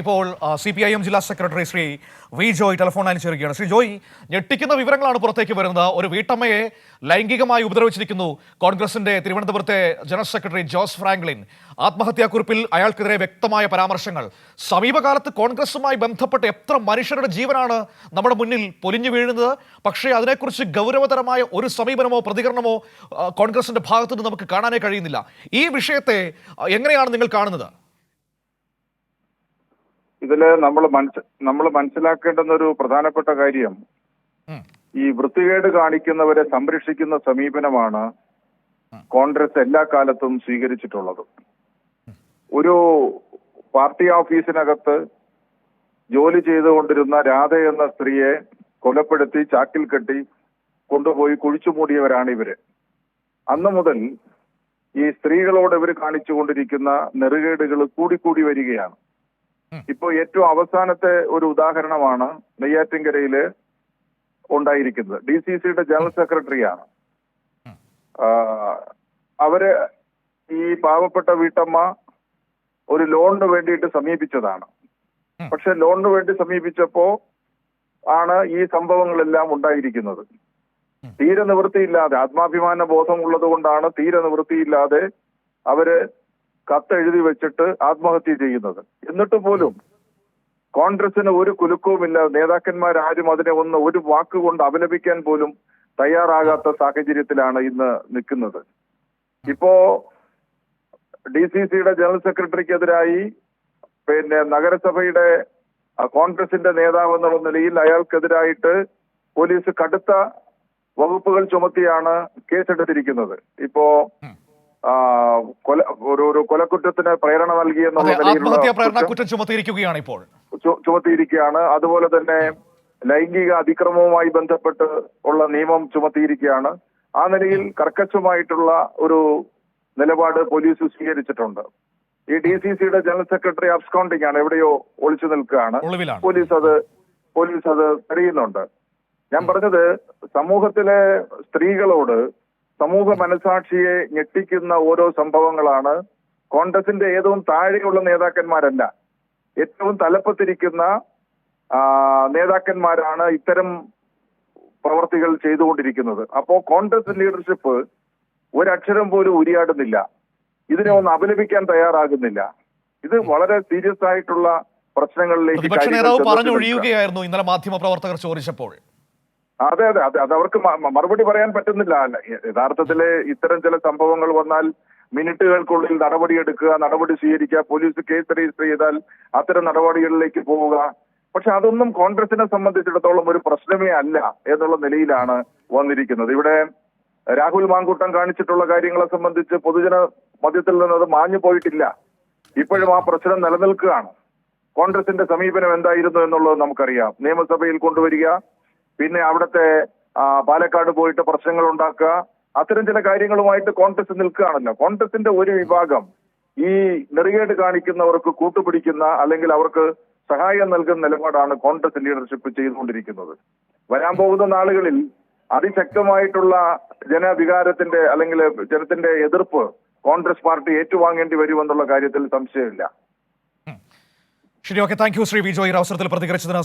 ഇപ്പോൾ C P I M ജില്ലാ secretary Shri V Joy telephone line Shri Joy ഞെട്ടിക്കുന്ന വിവരങ്ങളാണ് പുറത്തേക്ക് വരുന്നത്. ഒരു വീട്ടമ്മയെ ലൈംഗികമായി ഉപദ്രവിച്ചിരിക്കുന്നു കോൺഗ്രസിന്റെ തിരുവനന്തപുരത്തെ ജനറൽ സെക്രട്ടറി ജോസ് ഫ്രാങ്ക്ലിൻ. ആത്മഹത്യാക്കുറിപ്പിൽ അയാൾക്കെതിരെ വ്യക്തമായ പരാമർശങ്ങൾ. സമീപകാലത്ത് കോൺഗ്രസുമായി ബന്ധപ്പെട്ട് എത്ര മനുഷ്യരുടെ ജീവനാണ് നമ്മുടെ മുന്നിൽ പൊലിഞ്ഞു വീഴുന്നത്? പക്ഷേ അതിനെക്കുറിച്ച് ഗൗരവതരമായ ഒരു സമീപനമോ പ്രതികരണമോ കോൺഗ്രസിന്റെ ഭാഗത്തുനിന്ന് നമുക്ക് കാണാനേ കഴിയുന്നില്ല. ഈ വിഷയത്തെ എങ്ങനെയാണ് നിങ്ങൾ കാണുന്നത്? ഇതിൽ നമ്മൾ മനസ് നമ്മൾ മനസ്സിലാക്കേണ്ടുന്ന ഒരു പ്രധാനപ്പെട്ട കാര്യം ഈ വൃത്തികേട് കാണിക്കുന്നവരെ സംരക്ഷിക്കുന്ന സമീപനമാണ് കോൺഗ്രസ് എല്ലാ കാലത്തും സ്വീകരിച്ചിട്ടുള്ളത്. ഒരു പാർട്ടി ഓഫീസിനകത്ത് ജോലി ചെയ്തുകൊണ്ടിരുന്ന രാധ എന്ന സ്ത്രീയെ കൊലപ്പെടുത്തി ചാക്കിൽ കെട്ടി കൊണ്ടുപോയി കുഴിച്ചു മൂടിയവരാണ് ഇവർ. അന്ന് മുതൽ ഈ സ്ത്രീകളോട് ഇവർ കാണിച്ചുകൊണ്ടിരിക്കുന്ന നെറുകേടുകൾ കൂടിക്കൂടി വരികയാണ്. ഇപ്പോ ഏറ്റവും അവസാനത്തെ ഒരു ഉദാഹരണമാണ് നെയ്യാറ്റിൻകരയിൽ ഉണ്ടായിരിക്കുന്നത്. ഡി സി സിയുടെ ജനറൽ സെക്രട്ടറിയാണ്. അവർ ഈ പാവപ്പെട്ട വീട്ടമ്മ ഒരു ലോണിന് വേണ്ടിയിട്ട് സമീപിച്ചതാണ്. പക്ഷെ ലോണിന് വേണ്ടി സമീപിച്ചപ്പോ ആണ് ഈ സംഭവങ്ങളെല്ലാം ഉണ്ടായിരിക്കുന്നത്. തീരെ നിവൃത്തിയില്ലാതെ ആത്മാഭിമാന ബോധം ഉള്ളത് കൊണ്ടാണ് തീരെ നിവൃത്തിയില്ലാതെ അവർ കത്തെഴുതി വെച്ചിട്ട് ആത്മഹത്യ ചെയ്യുന്നത്. എന്നിട്ട് പോലും കോൺഗ്രസിന് ഒരു കുലുക്കവുമില്ല. നേതാക്കന്മാരാരും അതിനെ ഒന്ന് ഒരു വാക്കുകൊണ്ട് അപലപിക്കാൻ പോലും തയ്യാറാകാത്ത സാഹചര്യത്തിലാണ് ഇന്ന് നിൽക്കുന്നത്. ഇപ്പോ ഡി സി സിയുടെ ജനറൽ സെക്രട്ടറിക്കെതിരായി പിന്നെ നഗരസഭയുടെ കോൺഗ്രസിന്റെ നേതാവ് എന്നുള്ള നിലയിൽ അയാൾക്കെതിരായിട്ട് പോലീസ് കടുത്ത വകുപ്പുകൾ ചുമത്തിയാണ് കേസെടുത്തിരിക്കുന്നത്. ഇപ്പോ കൊല ഒരു കൊലക്കുറ്റത്തിന് പ്രേരണ നൽകി എന്നുള്ള പ്രേരണ കുറ്റം ചുമത്തിയിരിക്കുകയാണ് ഇപ്പോൾ. ചുമത്തിയിരിക്കുകയാണ്. അതുപോലെ തന്നെ ലൈംഗിക അതിക്രമവുമായി ബന്ധപ്പെട്ട് ഉള്ള നിയമം ചുമത്തിയിരിക്കുകയാണ്. ആ നിലയിൽ കർക്കശമായിട്ടുള്ള ഒരു നിലപാട് പോലീസ് സ്വീകരിച്ചിട്ടുണ്ട്. ഈ ഡി സി സിയുടെ ജനറൽ സെക്രട്ടറി അബ്സ്കൗണ്ടിംഗ് ആണ് എവിടെയോ ഒളിച്ചു നിൽക്കുകയാണ്. പോലീസ് അത് പോലീസ് അത് തെളിയുന്നുണ്ട്. ഞാൻ പറഞ്ഞത് സമൂഹത്തിലെ സ്ത്രീകളോട് സമൂഹ മനസാക്ഷിയെ ഞെട്ടിക്കുന്ന ഓരോ സംഭവങ്ങളാണ് കോൺഗ്രസിന്റെ ഏറ്റവും താഴെയുള്ള നേതാക്കന്മാരല്ല. ഏറ്റവും തലപ്പത്തിരിക്കുന്ന നേതാക്കന്മാരാണ് ഇത്തരം പ്രവർത്തികൾ ചെയ്തുകൊണ്ടിരിക്കുന്നത്. അപ്പോ കോൺഗ്രസ് ലീഡർഷിപ്പ് ഒരക്ഷരം പോലും ഉരിയാടുന്നില്ല. ഇതിനെ ഒന്ന് അപലപിക്കാൻ തയ്യാറാകുന്നില്ല. ഇത് വളരെ സീരിയസ് ആയിട്ടുള്ള പ്രശ്നങ്ങളിലേക്ക് പ്രതിപക്ഷ ഒഴിയുകയായിരുന്നു നേതാവ് ചെന്നെത്തി പറഞ്ഞൊഴിയുകയായിരുന്നു ഇന്നലെ മാധ്യമ പ്രവർത്തകർ ചോദിച്ചപ്പോൾ. അതെ അതെ. അതെ അത് അവർക്ക് മറുപടി പറയാൻ പറ്റുന്നില്ല. യഥാർത്ഥത്തിൽ ഇത്തരം ചില സംഭവങ്ങൾ വന്നാൽ മിനിറ്റുകൾക്കുള്ളിൽ നടപടിയെടുക്കുക നടപടി സ്വീകരിക്കുക പോലീസ് കേസ് രജിസ്റ്റർ ചെയ്താൽ അത്തരം നടപടികളിലേക്ക് പോവുക. പക്ഷെ അതൊന്നും കോൺഗ്രസിനെ സംബന്ധിച്ചിടത്തോളം ഒരു പ്രശ്നമേ അല്ല എന്നുള്ള നിലയിലാണ് വന്നിരിക്കുന്നത്. ഇവിടെ രാഹുൽ മാങ്കൂട്ടം കാണിച്ചിട്ടുള്ള കാര്യങ്ങളെ സംബന്ധിച്ച് പൊതുജന മധ്യത്തിൽ നിന്ന് അത് മാഞ്ഞു പോയിട്ടില്ല. ഇപ്പോഴും ആ പ്രശ്നം നിലനിൽക്കുകയാണ്. കോൺഗ്രസിന്റെ സമീപനം എന്തായിരുന്നു എന്നുള്ളത് നമുക്കറിയാം. നിയമസഭയിൽ കൊണ്ടുവരിക പിന്നെ അവിടുത്തെ പാലക്കാട് പോയിട്ട് പ്രശ്നങ്ങൾ ഉണ്ടാക്കുക. അത്തരം ചില കാര്യങ്ങളുമായിട്ട് കോൺഗ്രസ് നിൽക്കുകയാണല്ലോ. കോൺഗ്രസിന്റെ ഒരു വിഭാഗം ഈ നെറികേട് കാണിക്കുന്നവർക്ക് കൂട്ടുപിടിക്കുന്ന അല്ലെങ്കിൽ അവർക്ക് സഹായം നൽകുന്ന നിലപാടാണ് കോൺഗ്രസ് ലീഡർഷിപ്പ് ചെയ്തുകൊണ്ടിരിക്കുന്നത്. വരാൻ പോകുന്ന നാളുകളിൽ അതിശക്തമായിട്ടുള്ള ജനവികാരത്തിന്റെ അല്ലെങ്കിൽ ജനത്തിന്റെ എതിർപ്പ് കോൺഗ്രസ് പാർട്ടി ഏറ്റുവാങ്ങേണ്ടി വരുമെന്നുള്ള കാര്യത്തിൽ സംശയമില്ല. ശരി okay. Thank you Shri V Joy. അവസരത്തിൽ പ്രതികരിച്ചതിന്